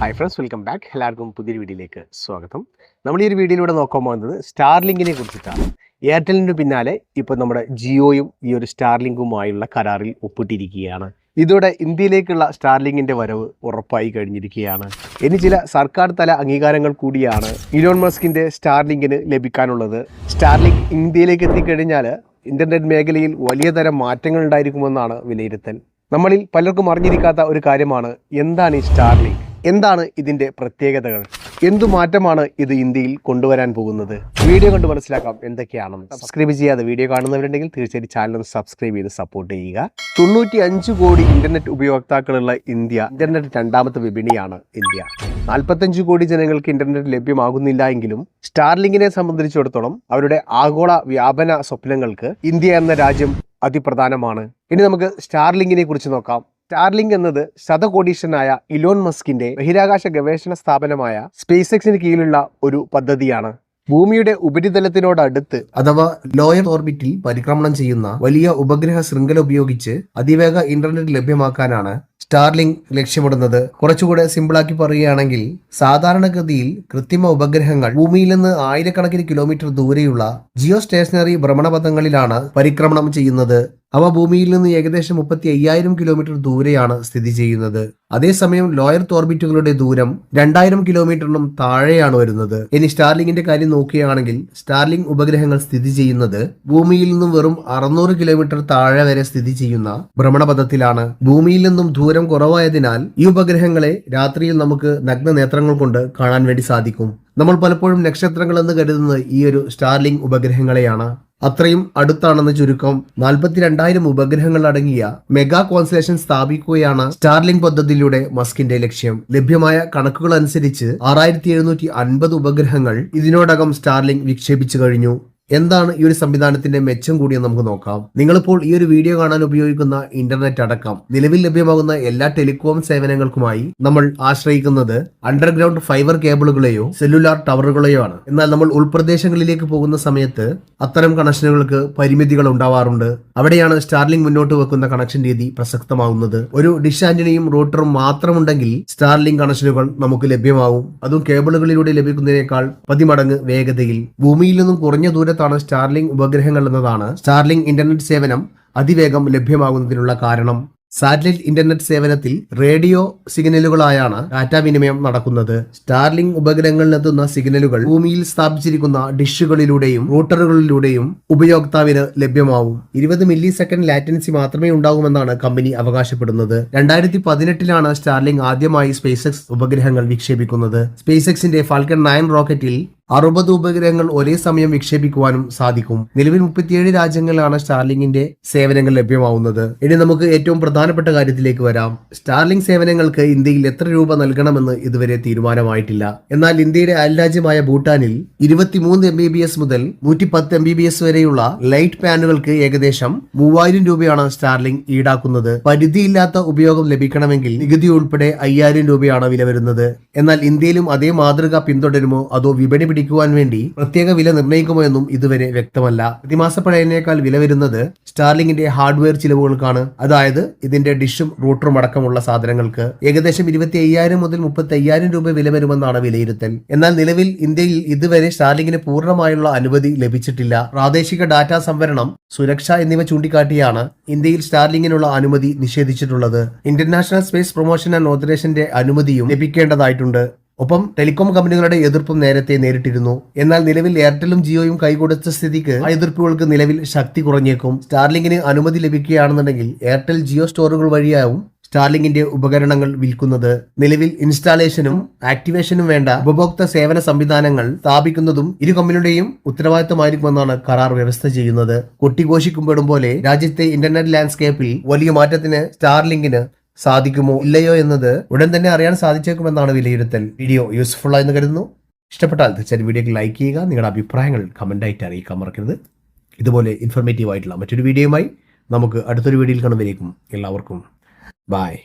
Hi friends welcome back എല്ലാവർക്കും പുതിയൊരു വീഡിയോയിലേക്ക് സ്വാഗതം. നമ്മൾ ഈ ഒരു വീഡിയോയിലൂടെ നോക്കാൻ പോകുന്നത് സ്റ്റാർലിങ്കിനെ കുറിച്ചിട്ടാണ്. എയർടെലിന് പിന്നാലെ ഇപ്പോൾ നമ്മുടെ ജിയോയും ഈ ഒരു സ്റ്റാർലിങ്കുമായുള്ള കരാറിൽ ഒപ്പിട്ടിരിക്കുകയാണ്. ഇതോടെ ഇന്ത്യയിലേക്കുള്ള സ്റ്റാർലിങ്ങിന്റെ വരവ് ഉറപ്പായി കഴിഞ്ഞിരിക്കുകയാണ്. ഇനി ചില സർക്കാർ തല അംഗീകാരങ്ങൾ കൂടിയാണ് ഇലോൺ മസ്കിന്റെ സ്റ്റാർലിങ്കിന് ലഭിക്കാനുള്ളത്. സ്റ്റാർലിങ്ക് ഇന്ത്യയിലേക്ക് എത്തിക്കഴിഞ്ഞാൽ ഇന്റർനെറ്റ് മേഖലയിൽ വലിയ തരം മാറ്റങ്ങൾ ഉണ്ടായിരിക്കുമെന്നാണ് വിലയിരുത്തൽ. നമ്മളിൽ പലർക്കും അറിഞ്ഞിരിക്കാത്ത ഒരു കാര്യമാണ് എന്താണ് ഈ സ്റ്റാർലിങ്ക്? എന്താണ് ഇതിന്റെ പ്രത്യേകതകൾ? എന്തു മാറ്റമാണ് ഇത് ഇന്ത്യയിൽ കൊണ്ടുവരാൻ പോകുന്നത്? വീഡിയോ കണ്ട് മനസ്സിലാക്കാം എന്തൊക്കെയാണെന്ന്. സബ്സ്ക്രൈബ് ചെയ്യാതെ വീഡിയോ കാണുന്നവരുണ്ടെങ്കിൽ തീർച്ചയായും ചാനൽ ഒന്ന് സബ്സ്ക്രൈബ് ചെയ്ത് സപ്പോർട്ട് ചെയ്യുക. തൊണ്ണൂറ്റി അഞ്ച് കോടി ഇന്റർനെറ്റ് ഉപയോക്താക്കളുള്ള ഇന്ത്യ ഇന്റർനെറ്റ് രണ്ടാമത്തെ വിപണിയാണ് ഇന്ത്യ. നാൽപ്പത്തഞ്ച് കോടി ജനങ്ങൾക്ക് ഇന്റർനെറ്റ് ലഭ്യമാകുന്നില്ല എങ്കിലും സ്റ്റാർലിങ്കിനെ സംബന്ധിച്ചിടത്തോളം അവരുടെ ആഗോള വ്യാപന സ്വപ്നങ്ങൾക്ക് ഇന്ത്യ എന്ന രാജ്യം അതിപ്രധാനമാണ്. ഇനി നമുക്ക് സ്റ്റാർലിങ്കിനെ കുറിച്ച് നോക്കാം. സ്റ്റാർലിങ്ക് എന്നത് ശതകോടീശനായ ഇലോൺ മസ്കിന്റെ ബഹിരാകാശ ഗവേഷണ സ്ഥാപനമായ സ്പേസ് എക്സിന് കീഴിലുള്ള ഒരു പദ്ധതിയാണ്. ഭൂമിയുടെ ഉപരിതലത്തിനോടടുത്ത് അഥവാ ലോയർ ഓർബിറ്റിൽ പരിക്രമണം ചെയ്യുന്ന വലിയ ഉപഗ്രഹ ശൃംഖല ഉപയോഗിച്ച് അതിവേഗ ഇന്റർനെറ്റ് ലഭ്യമാക്കാനാണ് സ്റ്റാർലിങ്ക് ലക്ഷ്യമിടുന്നത്. കുറച്ചുകൂടെ സിമ്പിളാക്കി പറയുകയാണെങ്കിൽ സാധാരണഗതിയിൽ കൃത്രിമ ഉപഗ്രഹങ്ങൾ ഭൂമിയിൽ നിന്ന് ആയിരക്കണക്കിന് കിലോമീറ്റർ ദൂരെയുള്ള ജിയോ സ്റ്റേഷനറി ഭ്രമണപഥങ്ങളിലാണ് പരിക്രമണം ചെയ്യുന്നത്. അവ ഭൂമിയിൽ നിന്ന് ഏകദേശം മുപ്പത്തി അയ്യായിരം കിലോമീറ്റർ ദൂരെയാണ് സ്ഥിതി ചെയ്യുന്നത്. അതേസമയം ലോയർ ഓർബിറ്റുകളുടെ ദൂരം രണ്ടായിരം കിലോമീറ്ററിനും താഴെയാണ് വരുന്നത്. ഇനി സ്റ്റാർലിംഗിന്റെ കാര്യം നോക്കുകയാണെങ്കിൽ സ്റ്റാർലിംഗ് ഉപഗ്രഹങ്ങൾ സ്ഥിതി ചെയ്യുന്നത് ഭൂമിയിൽ നിന്നും വെറും അറുന്നൂറ് കിലോമീറ്റർ താഴെ വരെ സ്ഥിതി ചെയ്യുന്ന ഭ്രമണപഥത്തിലാണ്. ഭൂമിയിൽ നിന്നും ദൂരം കുറവായതിനാൽ ഈ ഉപഗ്രഹങ്ങളെ രാത്രിയിൽ നമുക്ക് നഗ്ന നേത്രങ്ങൾ കൊണ്ട് കാണാൻ വേണ്ടി സാധിക്കും. നമ്മൾ പലപ്പോഴും നക്ഷത്രങ്ങൾ എന്ന് കരുതുന്നത് ഈ ഒരു സ്റ്റാർലിംഗ് ഉപഗ്രഹങ്ങളെയാണ്. അത്രയും അടുത്താണെന്ന് ചുരുക്കം നാൽപ്പത്തിരണ്ടായിരം ഉപഗ്രഹങ്ങൾ അടങ്ങിയ മെഗാ കോൺസ്റ്റലേഷൻ സ്ഥാപിക്കുകയാണ് സ്റ്റാർലിംഗ് പദ്ധതിയിലൂടെ മസ്കിന്റെ ലക്ഷ്യം. ലഭ്യമായ കണക്കുകൾ അനുസരിച്ച് ആറായിരത്തി ഉപഗ്രഹങ്ങൾ ഇതിനോടകം സ്റ്റാർലിംഗ് വിക്ഷേപിച്ചു കഴിഞ്ഞു. എന്താണ് ഈ ഒരു സംവിധാനത്തിന്റെ മെച്ചം കൂടിയെന്ന് നമുക്ക് നോക്കാം. നിങ്ങളിപ്പോൾ ഈ ഒരു വീഡിയോ കാണാൻ ഉപയോഗിക്കുന്ന ഇന്റർനെറ്റ് അടക്കം നിലവിൽ ലഭ്യമാകുന്ന എല്ലാ ടെലികോം സേവനങ്ങൾക്കുമായി നമ്മൾ ആശ്രയിക്കുന്നത് അണ്ടർഗ്രൗണ്ട് ഫൈബർ കേബിളുകളെയോ സെല്ലുലാർ ടവറുകളെയോ ആണ്. എന്നാൽ നമ്മൾ ഉൾപ്രദേശങ്ങളിലേക്ക് പോകുന്ന സമയത്ത് അത്തരം കണക്ഷനുകൾക്ക് പരിമിതികൾ ഉണ്ടാവാറുണ്ട്. അവിടെയാണ് സ്റ്റാർലിംഗ് മുന്നോട്ട് വെക്കുന്ന കണക്ഷൻ രീതി പ്രസക്തമാവുന്നത്. ഒരു ഡിഷ് ആന്റണിയും റൂട്ടറും മാത്രമുണ്ടെങ്കിൽ സ്റ്റാർലിംഗ് കണക്ഷനുകൾ നമുക്ക് ലഭ്യമാവും. അതും കേബിളുകളിലൂടെ ലഭിക്കുന്നതിനേക്കാൾ പതിമടങ്ങ് വേഗതയിൽ. ഭൂമിയിൽ നിന്നും കുറഞ്ഞ ദൂരത്താണ് സ്റ്റാർലിംഗ് ഉപഗ്രഹങ്ങൾ എന്നതാണ് സ്റ്റാർലിംഗ് ഇന്റർനെറ്റ് സേവനം അതിവേഗം ലഭ്യമാകുന്നതിനുള്ള കാരണം. സാറ്റലൈറ്റ് ഇന്റർനെറ്റ് സേവനത്തിൽ റേഡിയോ സിഗ്നലുകളായാണ് ഡാറ്റ വിനിമയം നടക്കുന്നത്. സ്റ്റാർലിംഗ് ഉപഗ്രഹങ്ങളിൽ എത്തുന്ന സിഗ്നലുകൾ ഭൂമിയിൽ സ്ഥാപിച്ചിരിക്കുന്ന ഡിഷുകളിലൂടെയും റൂട്ടറുകളിലൂടെയും ഉപയോക്താവിന് ലഭ്യമാവും. ഇരുപത് മില്ലി സെക്കൻഡ് ലാറ്റൻസി മാത്രമേ ഉണ്ടാകുമെന്നാണ് കമ്പനി അവകാശപ്പെടുന്നത്. രണ്ടായിരത്തി പതിനെട്ടിലാണ് സ്റ്റാർലിംഗ് ആദ്യമായി സ്പേസ് ഉപഗ്രഹങ്ങൾ വിക്ഷേപിക്കുന്നത്. സ്പേസ് എക്സിന്റെ ഫാൽക്കൺ നയൻ റോക്കറ്റിൽ അറുപത് ഉപഗ്രഹങ്ങൾ ഒരേ സമയം വിക്ഷേപിക്കുവാനും സാധിക്കും. നിലവിൽ മുപ്പത്തിയേഴ് രാജ്യങ്ങളിലാണ് സ്റ്റാർലിംഗിന്റെ സേവനങ്ങൾ ലഭ്യമാവുന്നത്. ഇനി നമുക്ക് ഏറ്റവും പ്രധാനപ്പെട്ട കാര്യത്തിലേക്ക് വരാം. സ്റ്റാർലിംഗ് സേവനങ്ങൾക്ക് ഇന്ത്യയിൽ എത്ര രൂപ നൽകണമെന്ന് ഇതുവരെ തീരുമാനമായിട്ടില്ല. എന്നാൽ ഇന്ത്യയുടെ അയൽരാജ്യമായ ഭൂട്ടാനിൽ ഇരുപത്തിമൂന്ന് എം ബി ബി എസ് മുതൽ നൂറ്റി പത്ത് എം ബി ബി എസ് വരെയുള്ള ലൈറ്റ് പാനുകൾക്ക് ഏകദേശം മൂവായിരം രൂപയാണ് സ്റ്റാർലിംഗ് ഈടാക്കുന്നത്. പരിധിയില്ലാത്ത ഉപയോഗം ലഭിക്കണമെങ്കിൽ നികുതി ഉൾപ്പെടെ അയ്യായിരം രൂപയാണ് വില വരുന്നത് എന്നാൽ ഇന്ത്യയിലും അതേ മാതൃക പിന്തുടരുമോ അതോ വിപണി പിടിക്കുവാൻ വേണ്ടി പ്രത്യേക വില നിർണയിക്കുമോ എന്നും ഇതുവരെ വ്യക്തമല്ല. പ്രതിമാസ പഴയതിനേക്കാൾ വില വരുന്നത് സ്റ്റാർലിംഗിന്റെ ഹാർഡ്വെയർ ചിലവുകൾക്കാണ്. അതായത് ഇതിന്റെ ഡിഷും റൂട്ടറും അടക്കമുള്ള സാധനങ്ങൾക്ക്. ഏകദേശം ഇരുപത്തി അയ്യായിരം മുതൽ മുപ്പത്തി അയ്യായിരം രൂപ വില വരുമെന്നാണ് വിലയിരുത്തൽ. എന്നാൽ നിലവിൽ ഇന്ത്യയിൽ ഇതുവരെ സ്റ്റാർലിംഗിന് പൂർണമായുള്ള അനുമതി ലഭിച്ചിട്ടില്ല. പ്രാദേശിക ഡാറ്റ സംവരണം സുരക്ഷ എന്നിവ ചൂണ്ടിക്കാട്ടിയാണ് ഇന്ത്യയിൽ സ്റ്റാർലിംഗിനുള്ള അനുമതി നിഷേധിച്ചിട്ടുള്ളത്. ഇന്റർനാഷണൽ സ്പേസ് പ്രൊമോഷൻ ആൻഡ് ഓതറേഷന്റെ അനുമതിയും ലഭിക്കേണ്ടതായിട്ടുണ്ട്. ഒപ്പം ടെലികോം കമ്പനികളുടെ എതിർപ്പും നേരത്തെ നേരിട്ടിരുന്നു. എന്നാൽ നിലവിൽ എയർടെലും ജിയോയും കൈകൊടുത്ത സ്ഥിതിക്ക് ആ എതിർപ്പുകൾക്ക് നിലവിൽ ശക്തി കുറഞ്ഞേക്കും. സ്റ്റാർലിംഗിന് അനുമതി ലഭിക്കുകയാണെന്നുണ്ടെങ്കിൽ എയർടെൽ ജിയോ സ്റ്റോറുകൾ വഴിയാവും സ്റ്റാർലിംഗിന്റെ ഉപകരണങ്ങൾ വിൽക്കുന്നത്. നിലവിൽ ഇൻസ്റ്റാളേഷനും ആക്ടിവേഷനും വേണ്ട ഉപഭോക്തൃ സേവന സംവിധാനങ്ങൾ സ്ഥാപിക്കുന്നതും ഇരു കമ്പനിയുടെയും ഉത്തരവാദിത്തമായിരിക്കുമെന്നാണ് കരാർ വ്യവസ്ഥ ചെയ്യുന്നത്. കൊട്ടിഘോഷിക്കുമ്പോഴും പോലെ രാജ്യത്തെ ഇന്റർനെറ്റ് ലാൻഡ്സ്കേപ്പിൽ വലിയ മാറ്റത്തിന് സ്റ്റാർലിംഗിന് സാധിക്കുമോ ഇല്ലയോ എന്നത് ഉടൻ തന്നെ അറിയാൻ സാധിച്ചേക്കുമെന്നാണ് വിലയിരുത്തൽ. വീഡിയോ യൂസ്ഫുൾ ആയെന്ന് കരുതുന്നു. ഇഷ്ടപ്പെട്ടാൽ തീർച്ചയായും വീഡിയോക്ക് ലൈക്ക് ചെയ്യുക. നിങ്ങളുടെ അഭിപ്രായങ്ങൾ കമന്റായിട്ട് അറിയിക്കാൻ മറക്കരുത്. ഇതുപോലെ ഇൻഫർമേറ്റീവ് ആയിട്ടുള്ള മറ്റൊരു വീഡിയോയുമായി നമുക്ക് അടുത്തൊരു വീഡിയോയിൽ കാണുമ്പോഴേക്കും എല്ലാവർക്കും ബായ്